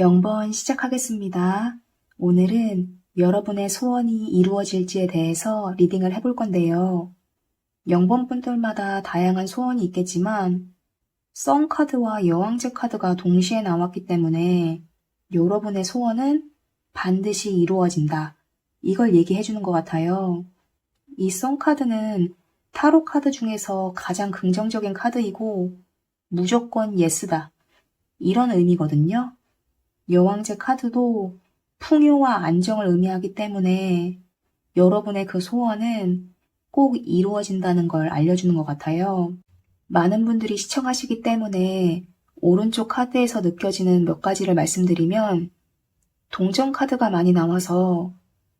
0번 시작하겠습니다. 오늘은 여러분의 소원이 이루어질지에 대해서 리딩을 해볼 건데요. 0번 분들마다 다양한 소원이 있겠지만 썬 카드와 여왕제 카드가 동시에 나왔기 때문에 여러분의 소원은 반드시 이루어진다. 이걸 얘기해 주는 것 같아요. 이 썬 카드는 타로 카드 중에서 가장 긍정적인 카드이고 무조건 예스다. 이런 의미거든요. 여왕제 카드도 풍요와 안정을 의미하기 때문에 여러분의 그 소원은 꼭 이루어진다는 걸 알려주는 것 같아요. 많은 분들이 시청하시기 때문에 오른쪽 카드에서 느껴지는 몇 가지를 말씀드리면 동전 카드가 많이 나와서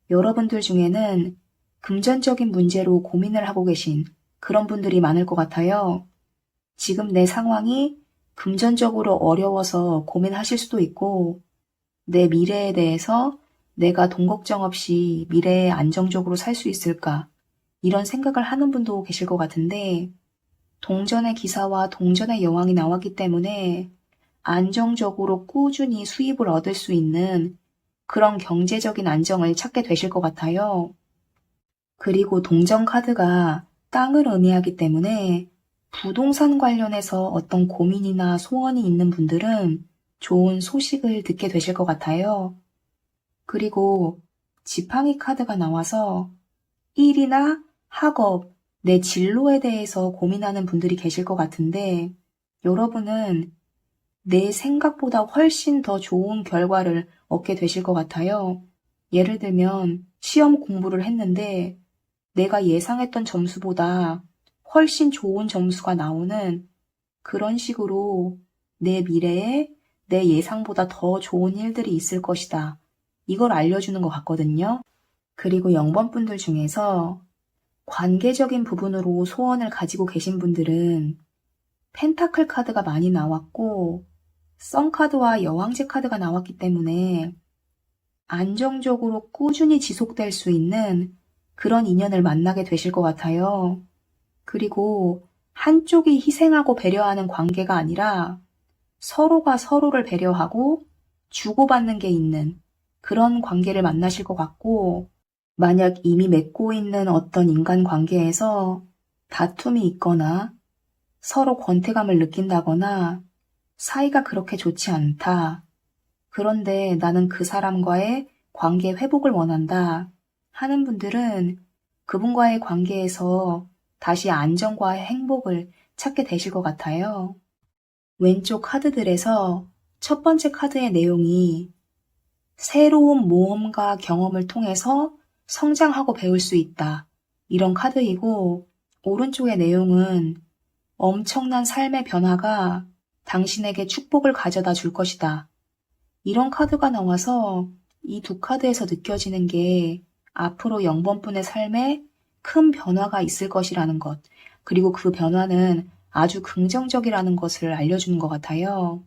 여러분들 중에는 금전적인 문제로 고민을 하고 계신 그런 분들이 많을 것 같아요. 지금 내 상황이 금전적으로 어려워서 고민하실 수도 있고, 내 미래에 대해서 내가 돈 걱정 없이 미래에 안정적으로 살 수 있을까, 이런 생각을 하는 분도 계실 것 같은데, 동전의 기사와 동전의 여왕이 나왔기 때문에 안정적으로 꾸준히 수입을 얻을 수 있는 그런 경제적인 안정을 찾게 되실 것 같아요. 그리고 동전 카드가 땅을 의미하기 때문에 부동산 관련해서 어떤 고민이나 소원이 있는 분들은 좋은 소식을 듣게 되실 것 같아요. 그리고 지팡이 카드가 나와서 일이나 학업, 내 진로에 대해서 고민하는 분들이 계실 것 같은데 여러분은 내 생각보다 훨씬 더 좋은 결과를 얻게 되실 것 같아요. 예를 들면 시험 공부를 했는데 내가 예상했던 점수보다 훨씬 좋은 점수가 나오는 그런 식으로 내 미래에 내 예상보다 더 좋은 일들이 있을 것이다. 이걸 알려주는 것 같거든요. 그리고 0번 분들 중에서 관계적인 부분으로 소원을 가지고 계신 분들은 펜타클 카드가 많이 나왔고 썬 카드와 여왕제 카드가 나왔기 때문에 안정적으로 꾸준히 지속될 수 있는 그런 인연을 만나게 되실 것 같아요. 그리고 한쪽이 희생하고 배려하는 관계가 아니라 서로가 서로를 배려하고 주고받는 게 있는 그런 관계를 만나실 것 같고, 만약 이미 맺고 있는 어떤 인간 관계에서 다툼이 있거나 서로 권태감을 느낀다거나 사이가 그렇게 좋지 않다. 그런데 나는 그 사람과의 관계 회복을 원한다. 하는 분들은 그분과의 관계에서 다시 안정과 행복을 찾게 되실 것 같아요. 왼쪽 카드들에서 첫 번째 카드의 내용이 새로운 모험과 경험을 통해서 성장하고 배울 수 있다. 이런 카드이고, 오른쪽의 내용은 엄청난 삶의 변화가 당신에게 축복을 가져다 줄 것이다. 이런 카드가 나와서 이 두 카드에서 느껴지는 게 앞으로 0번분의 삶에 큰 변화가 있을 것이라는 것, 그리고 그 변화는 아주 긍정적이라는 것을 알려주는 것 같아요.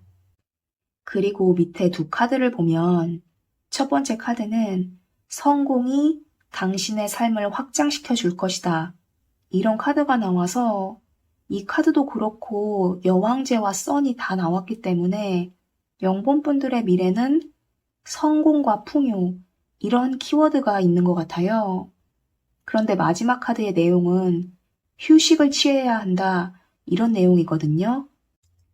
그리고 밑에 두 카드를 보면 첫 번째 카드는 성공이 당신의 삶을 확장시켜 줄 것이다. 이런 카드가 나와서 이 카드도 그렇고 여왕제와 썬이 다 나왔기 때문에 영본분들의 미래는 성공과 풍요 이런 키워드가 있는 것 같아요. 그런데 마지막 카드의 내용은 휴식을 취해야 한다 이런 내용이거든요.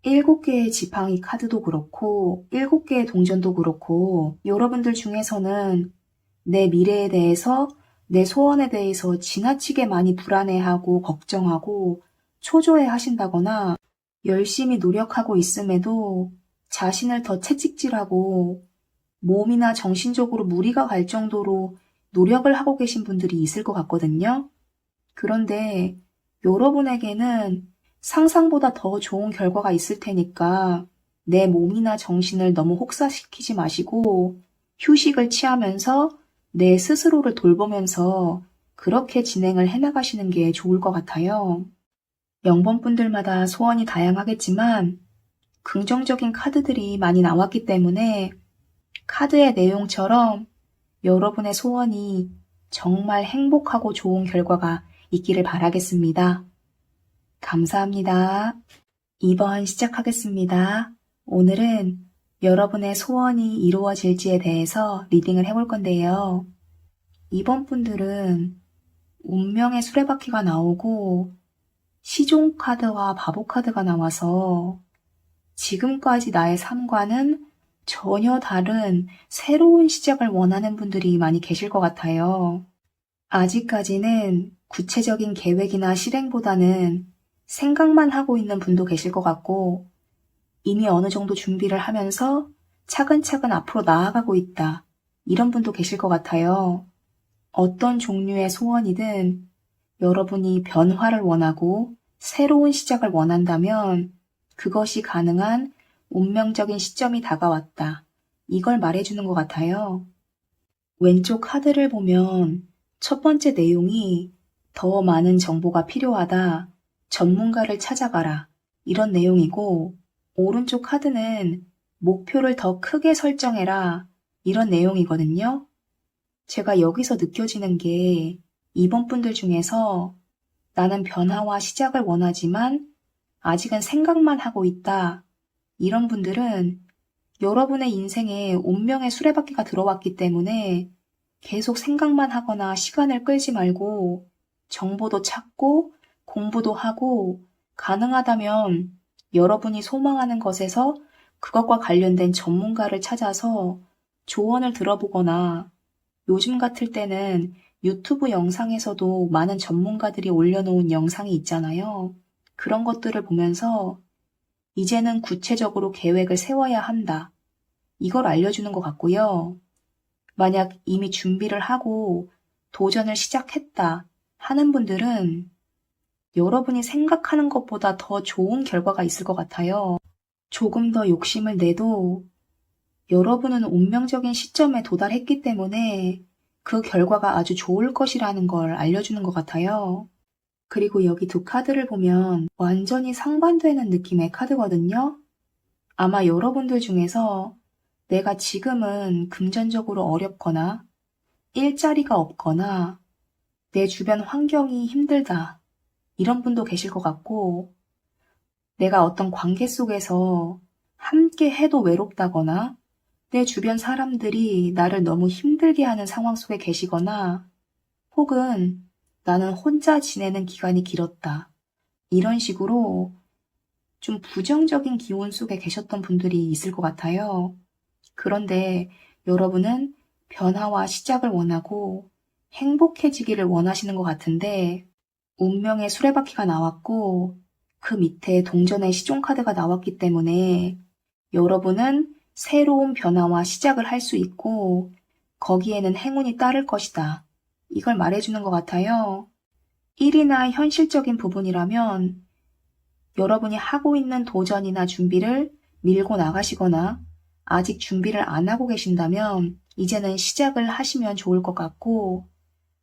일곱 개의 지팡이 카드도 그렇고 일곱 개의 동전도 그렇고 여러분들 중에서는 내 미래에 대해서 내 소원에 대해서 지나치게 많이 불안해하고 걱정하고 초조해 하신다거나 열심히 노력하고 있음에도 자신을 더 채찍질하고 몸이나 정신적으로 무리가 갈 정도로 노력을 하고 계신 분들이 있을 것 같거든요. 그런데 여러분에게는 상상보다 더 좋은 결과가 있을 테니까 내 몸이나 정신을 너무 혹사시키지 마시고 휴식을 취하면서 내 스스로를 돌보면서 그렇게 진행을 해나가시는 게 좋을 것 같아요. 0번 분들마다 소원이 다양하겠지만 긍정적인 카드들이 많이 나왔기 때문에 카드의 내용처럼 여러분의 소원이 정말 행복하고 좋은 결과가 있기를 바라겠습니다. 감사합니다. 2번 시작하겠습니다. 오늘은 여러분의 소원이 이루어질지에 대해서 리딩을 해볼 건데요. 이번 분들은 운명의 수레바퀴가 나오고 시종 카드와 바보 카드가 나와서 지금까지 나의 삶과는 전혀 다른 새로운 시작을 원하는 분들이 많이 계실 것 같아요. 아직까지는 구체적인 계획이나 실행보다는 생각만 하고 있는 분도 계실 것 같고, 이미 어느 정도 준비를 하면서 차근차근 앞으로 나아가고 있다. 이런 분도 계실 것 같아요. 어떤 종류의 소원이든 여러분이 변화를 원하고 새로운 시작을 원한다면 그것이 가능한 운명적인 시점이 다가왔다. 이걸 말해주는 것 같아요. 왼쪽 카드를 보면 첫 번째 내용이 더 많은 정보가 필요하다. 전문가를 찾아가라. 이런 내용이고, 오른쪽 카드는 목표를 더 크게 설정해라. 이런 내용이거든요. 제가 여기서 느껴지는 게 이번 분들 중에서 나는 변화와 시작을 원하지만 아직은 생각만 하고 있다. 이런 분들은 여러분의 인생에 운명의 수레바퀴가 들어왔기 때문에 계속 생각만 하거나 시간을 끌지 말고 정보도 찾고 공부도 하고 가능하다면 여러분이 소망하는 것에서 그것과 관련된 전문가를 찾아서 조언을 들어보거나 요즘 같을 때는 유튜브 영상에서도 많은 전문가들이 올려놓은 영상이 있잖아요. 그런 것들을 보면서 이제는 구체적으로 계획을 세워야 한다. 이걸 알려주는 것 같고요. 만약 이미 준비를 하고 도전을 시작했다 하는 분들은 여러분이 생각하는 것보다 더 좋은 결과가 있을 것 같아요. 조금 더 욕심을 내도 여러분은 운명적인 시점에 도달했기 때문에 그 결과가 아주 좋을 것이라는 걸 알려주는 것 같아요. 그리고 여기 두 카드를 보면 완전히 상반되는 느낌의 카드거든요. 아마 여러분들 중에서 내가 지금은 금전적으로 어렵거나 일자리가 없거나 내 주변 환경이 힘들다. 이런 분도 계실 것 같고 내가 어떤 관계 속에서 함께 해도 외롭다거나 내 주변 사람들이 나를 너무 힘들게 하는 상황 속에 계시거나 혹은 나는 혼자 지내는 기간이 길었다. 이런 식으로 좀 부정적인 기운 속에 계셨던 분들이 있을 것 같아요. 그런데 여러분은 변화와 시작을 원하고 행복해지기를 원하시는 것 같은데 운명의 수레바퀴가 나왔고 그 밑에 동전의 시종카드가 나왔기 때문에 여러분은 새로운 변화와 시작을 할 수 있고 거기에는 행운이 따를 것이다. 이걸 말해주는 것 같아요. 일이나 현실적인 부분이라면 여러분이 하고 있는 도전이나 준비를 밀고 나가시거나 아직 준비를 안 하고 계신다면 이제는 시작을 하시면 좋을 것 같고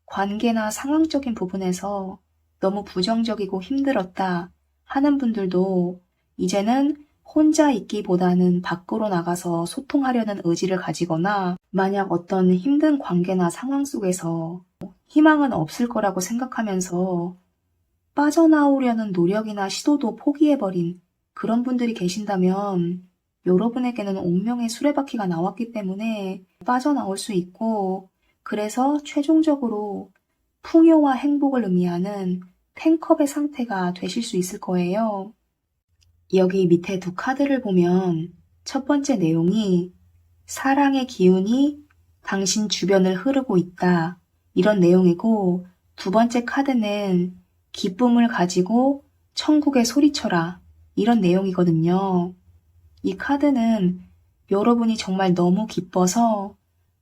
관계나 상황적인 부분에서 너무 부정적이고 힘들었다 하는 분들도 이제는 혼자 있기보다는 밖으로 나가서 소통하려는 의지를 가지거나 만약 어떤 힘든 관계나 상황 속에서 희망은 없을 거라고 생각하면서 빠져나오려는 노력이나 시도도 포기해버린 그런 분들이 계신다면 여러분에게는 운명의 수레바퀴가 나왔기 때문에 빠져나올 수 있고 그래서 최종적으로 풍요와 행복을 의미하는 탱컵의 상태가 되실 수 있을 거예요. 여기 밑에 두 카드를 보면 첫 번째 내용이 사랑의 기운이 당신 주변을 흐르고 있다. 이런 내용이고 두 번째 카드는 기쁨을 가지고 천국에 소리쳐라. 이런 내용이거든요. 이 카드는 여러분이 정말 너무 기뻐서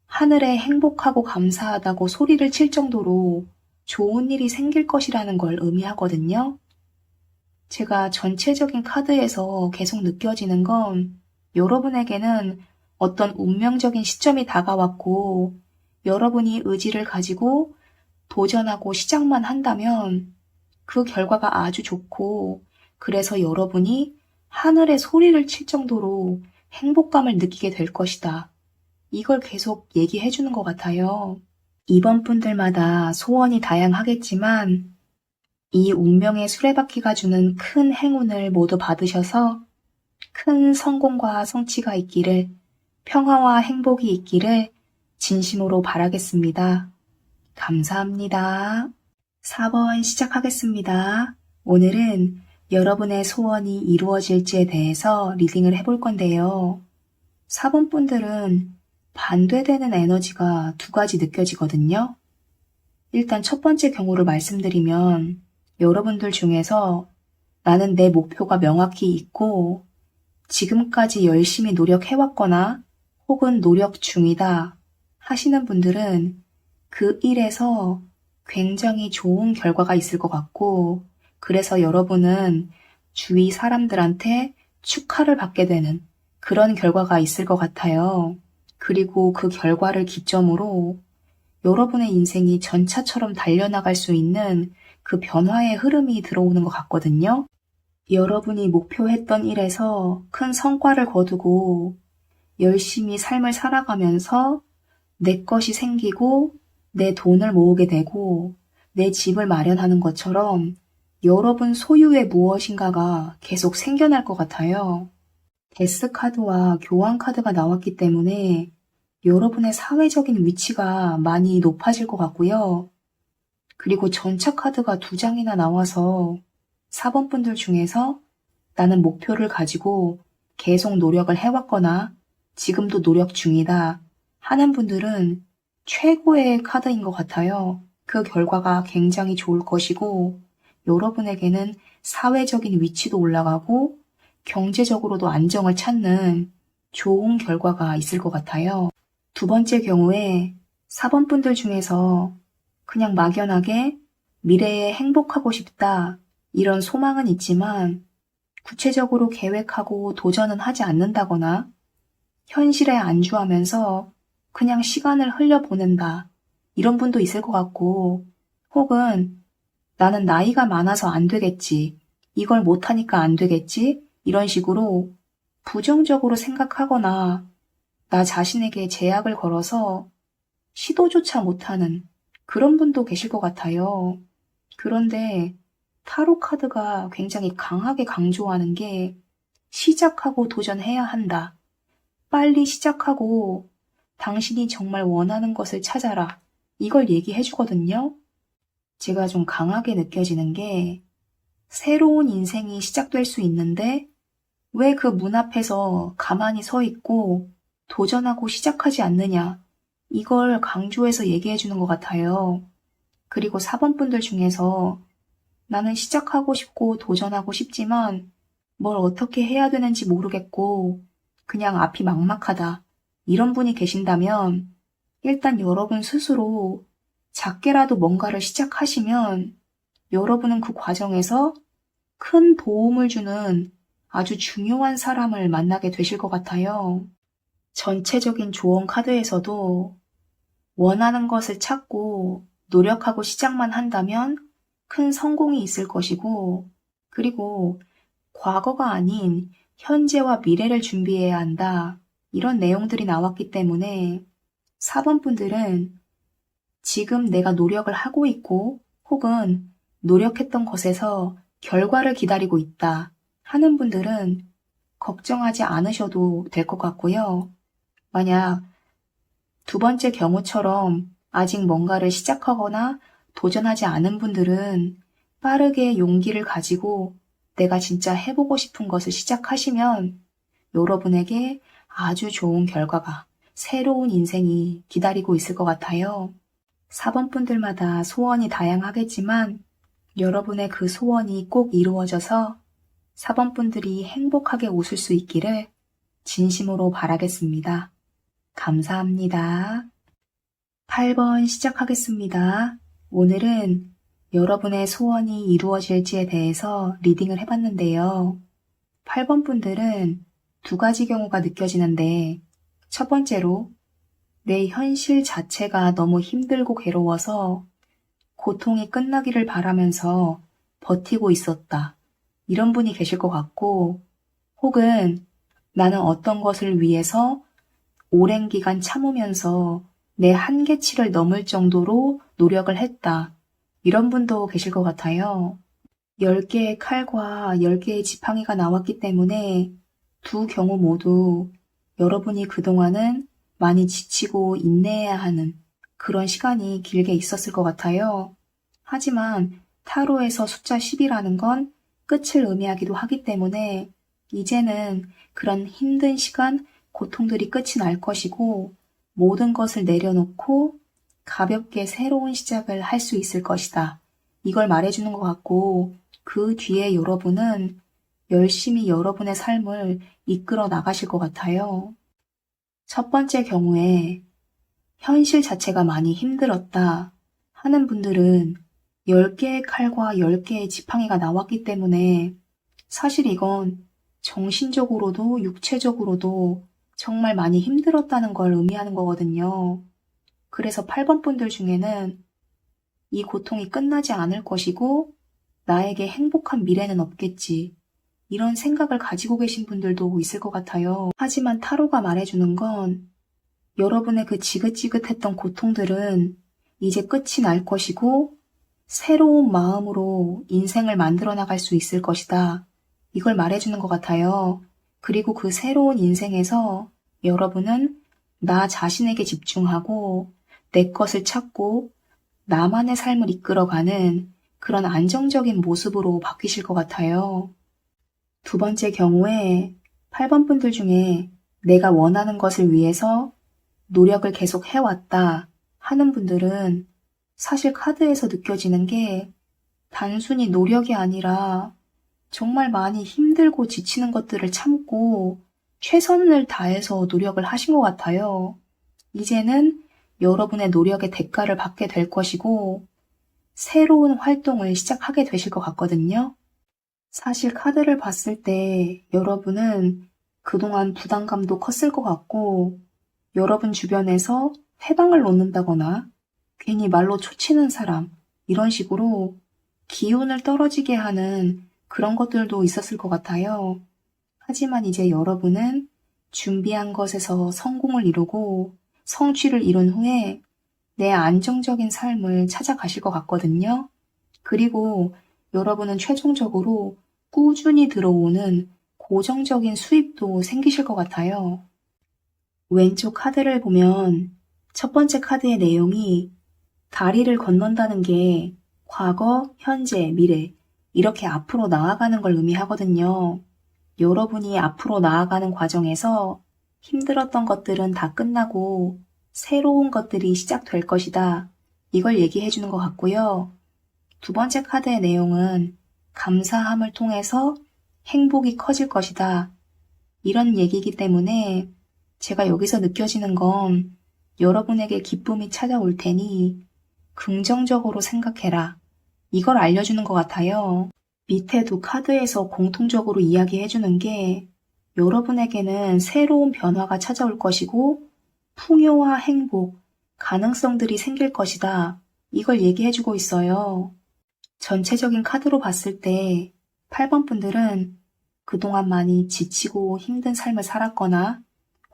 하늘에 행복하고 감사하다고 소리를 칠 정도로 좋은 일이 생길 것이라는 걸 의미하거든요. 제가 전체적인 카드에서 계속 느껴지는 건 여러분에게는 어떤 운명적인 시점이 다가왔고 여러분이 의지를 가지고 도전하고 시작만 한다면 그 결과가 아주 좋고 그래서 여러분이 하늘에 소리를 칠 정도로 행복감을 느끼게 될 것이다. 이걸 계속 얘기해 주는 것 같아요. 이번 분들마다 소원이 다양하겠지만 이 운명의 수레바퀴가 주는 큰 행운을 모두 받으셔서 큰 성공과 성취가 있기를, 평화와 행복이 있기를 진심으로 바라겠습니다. 감사합니다. 4번 시작하겠습니다. 오늘은 여러분의 소원이 이루어질지에 대해서 리딩을 해볼 건데요. 4번 분들은 반대되는 에너지가 두 가지 느껴지거든요. 일단 첫 번째 경우를 말씀드리면 여러분들 중에서 나는 내 목표가 명확히 있고 지금까지 열심히 노력해왔거나 혹은 노력 중이다 하시는 분들은 그 일에서 굉장히 좋은 결과가 있을 것 같고 그래서 여러분은 주위 사람들한테 축하를 받게 되는 그런 결과가 있을 것 같아요. 그리고 그 결과를 기점으로 여러분의 인생이 전차처럼 달려나갈 수 있는 그 변화의 흐름이 들어오는 것 같거든요. 여러분이 목표했던 일에서 큰 성과를 거두고 열심히 삶을 살아가면서 내 것이 생기고 내 돈을 모으게 되고 내 집을 마련하는 것처럼 여러분 소유의 무엇인가가 계속 생겨날 것 같아요. 데스 카드와 교환 카드가 나왔기 때문에 여러분의 사회적인 위치가 많이 높아질 것 같고요. 그리고 전차 카드가 두 장이나 나와서 4번 분들 중에서 나는 목표를 가지고 계속 노력을 해왔거나 지금도 노력 중이다 하는 분들은 최고의 카드인 것 같아요. 그 결과가 굉장히 좋을 것이고 여러분에게는 사회적인 위치도 올라가고 경제적으로도 안정을 찾는 좋은 결과가 있을 것 같아요. 두 번째 경우에 4번 분들 중에서 그냥 막연하게 미래에 행복하고 싶다 이런 소망은 있지만 구체적으로 계획하고 도전은 하지 않는다거나 현실에 안주하면서 그냥 시간을 흘려보낸다 이런 분도 있을 것 같고 혹은 나는 나이가 많아서 안 되겠지 이걸 못하니까 안 되겠지 이런 식으로 부정적으로 생각하거나 나 자신에게 제약을 걸어서 시도조차 못하는 그런 분도 계실 것 같아요. 그런데 타로 카드가 굉장히 강하게 강조하는 게 시작하고 도전해야 한다. 빨리 시작하고 당신이 정말 원하는 것을 찾아라. 이걸 얘기해 주거든요. 제가 좀 강하게 느껴지는 게 새로운 인생이 시작될 수 있는데 왜 그 문 앞에서 가만히 서 있고 도전하고 시작하지 않느냐. 이걸 강조해서 얘기해 주는 것 같아요. 그리고 4번 분들 중에서 나는 시작하고 싶고 도전하고 싶지만 뭘 어떻게 해야 되는지 모르겠고 그냥 앞이 막막하다. 이런 분이 계신다면 일단 여러분 스스로 작게라도 뭔가를 시작하시면 여러분은 그 과정에서 큰 도움을 주는 아주 중요한 사람을 만나게 되실 것 같아요. 전체적인 조언 카드에서도 원하는 것을 찾고 노력하고 시작만 한다면 큰 성공이 있을 것이고, 그리고 과거가 아닌 현재와 미래를 준비해야 한다. 이런 내용들이 나왔기 때문에 4번 분들은 지금 내가 노력을 하고 있고 혹은 노력했던 것에서 결과를 기다리고 있다 하는 분들은 걱정하지 않으셔도 될 것 같고요. 만약 두 번째 경우처럼 아직 뭔가를 시작하거나 도전하지 않은 분들은 빠르게 용기를 가지고 내가 진짜 해보고 싶은 것을 시작하시면 여러분에게 아주 좋은 결과가 새로운 인생이 기다리고 있을 것 같아요. 4번 분들마다 소원이 다양하겠지만 여러분의 그 소원이 꼭 이루어져서 4번 분들이 행복하게 웃을 수 있기를 진심으로 바라겠습니다. 감사합니다. 8번 시작하겠습니다. 오늘은 여러분의 소원이 이루어질지에 대해서 리딩을 해봤는데요. 8번 분들은 두 가지 경우가 느껴지는데, 첫 번째로 내 현실 자체가 너무 힘들고 괴로워서 고통이 끝나기를 바라면서 버티고 있었다. 이런 분이 계실 것 같고, 혹은 나는 어떤 것을 위해서 오랜 기간 참으면서 내 한계치를 넘을 정도로 노력을 했다. 이런 분도 계실 것 같아요. 10개의 칼과 10개의 지팡이가 나왔기 때문에 두 경우 모두 여러분이 그동안은 많이 지치고 인내해야 하는 그런 시간이 길게 있었을 것 같아요. 하지만 타로에서 숫자 10이라는 건 끝을 의미하기도 하기 때문에 이제는 그런 힘든 시간, 고통들이 끝이 날 것이고 모든 것을 내려놓고 가볍게 새로운 시작을 할 수 있을 것이다. 이걸 말해주는 것 같고 그 뒤에 여러분은 열심히 여러분의 삶을 이끌어 나가실 것 같아요. 첫 번째 경우에 현실 자체가 많이 힘들었다 하는 분들은 10개의 칼과 10개의 지팡이가 나왔기 때문에 사실 이건 정신적으로도 육체적으로도 정말 많이 힘들었다는 걸 의미하는 거거든요. 그래서 8번 분들 중에는 이 고통이 끝나지 않을 것이고 나에게 행복한 미래는 없겠지. 이런 생각을 가지고 계신 분들도 있을 것 같아요. 하지만 타로가 말해주는 건 여러분의 그 지긋지긋했던 고통들은 이제 끝이 날 것이고 새로운 마음으로 인생을 만들어 나갈 수 있을 것이다. 이걸 말해주는 것 같아요. 그리고 그 새로운 인생에서 여러분은 나 자신에게 집중하고 내 것을 찾고 나만의 삶을 이끌어가는 그런 안정적인 모습으로 바뀌실 것 같아요. 두 번째 경우에 8번 분들 중에 내가 원하는 것을 위해서 노력을 계속 해왔다 하는 분들은 사실 카드에서 느껴지는 게 단순히 노력이 아니라 정말 많이 힘들고 지치는 것들을 참고 최선을 다해서 노력을 하신 것 같아요. 이제는 여러분의 노력의 대가를 받게 될 것이고 새로운 활동을 시작하게 되실 것 같거든요. 사실 카드를 봤을 때 여러분은 그동안 부담감도 컸을 것 같고 여러분 주변에서 해방을 놓는다거나 괜히 말로 초치는 사람 이런 식으로 기운을 떨어지게 하는 그런 것들도 있었을 것 같아요. 하지만 이제 여러분은 준비한 것에서 성공을 이루고 성취를 이룬 후에 내 안정적인 삶을 찾아가실 것 같거든요. 그리고 여러분은 최종적으로 꾸준히 들어오는 고정적인 수입도 생기실 것 같아요. 왼쪽 카드를 보면 첫 번째 카드의 내용이 다리를 건넌다는 게 과거, 현재, 미래 이렇게 앞으로 나아가는 걸 의미하거든요. 여러분이 앞으로 나아가는 과정에서 힘들었던 것들은 다 끝나고 새로운 것들이 시작될 것이다. 이걸 얘기해 주는 것 같고요. 두 번째 카드의 내용은 감사함을 통해서 행복이 커질 것이다. 이런 얘기이기 때문에 제가 여기서 느껴지는 건 여러분에게 기쁨이 찾아올 테니 긍정적으로 생각해라. 이걸 알려주는 것 같아요. 밑에 두 카드에서 공통적으로 이야기해주는 게 여러분에게는 새로운 변화가 찾아올 것이고 풍요와 행복, 가능성들이 생길 것이다. 이걸 얘기해주고 있어요. 전체적인 카드로 봤을 때 8번 분들은 그동안 많이 지치고 힘든 삶을 살았거나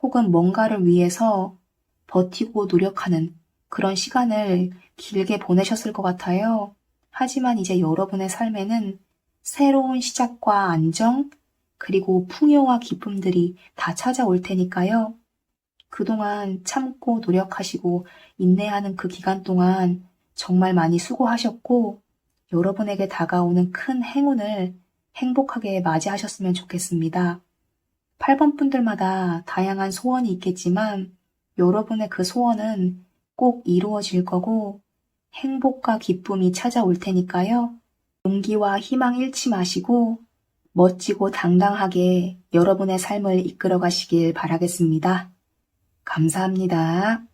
혹은 뭔가를 위해서 버티고 노력하는 그런 시간을 길게 보내셨을 것 같아요. 하지만 이제 여러분의 삶에는 새로운 시작과 안정, 그리고 풍요와 기쁨들이 다 찾아올 테니까요. 그동안 참고 노력하시고 인내하는 그 기간 동안 정말 많이 수고하셨고 여러분에게 다가오는 큰 행운을 행복하게 맞이하셨으면 좋겠습니다. 8번 분들마다 다양한 소원이 있겠지만 여러분의 그 소원은 꼭 이루어질 거고 행복과 기쁨이 찾아올 테니까요. 용기와 희망 잃지 마시고 멋지고 당당하게 여러분의 삶을 이끌어 가시길 바라겠습니다. 감사합니다.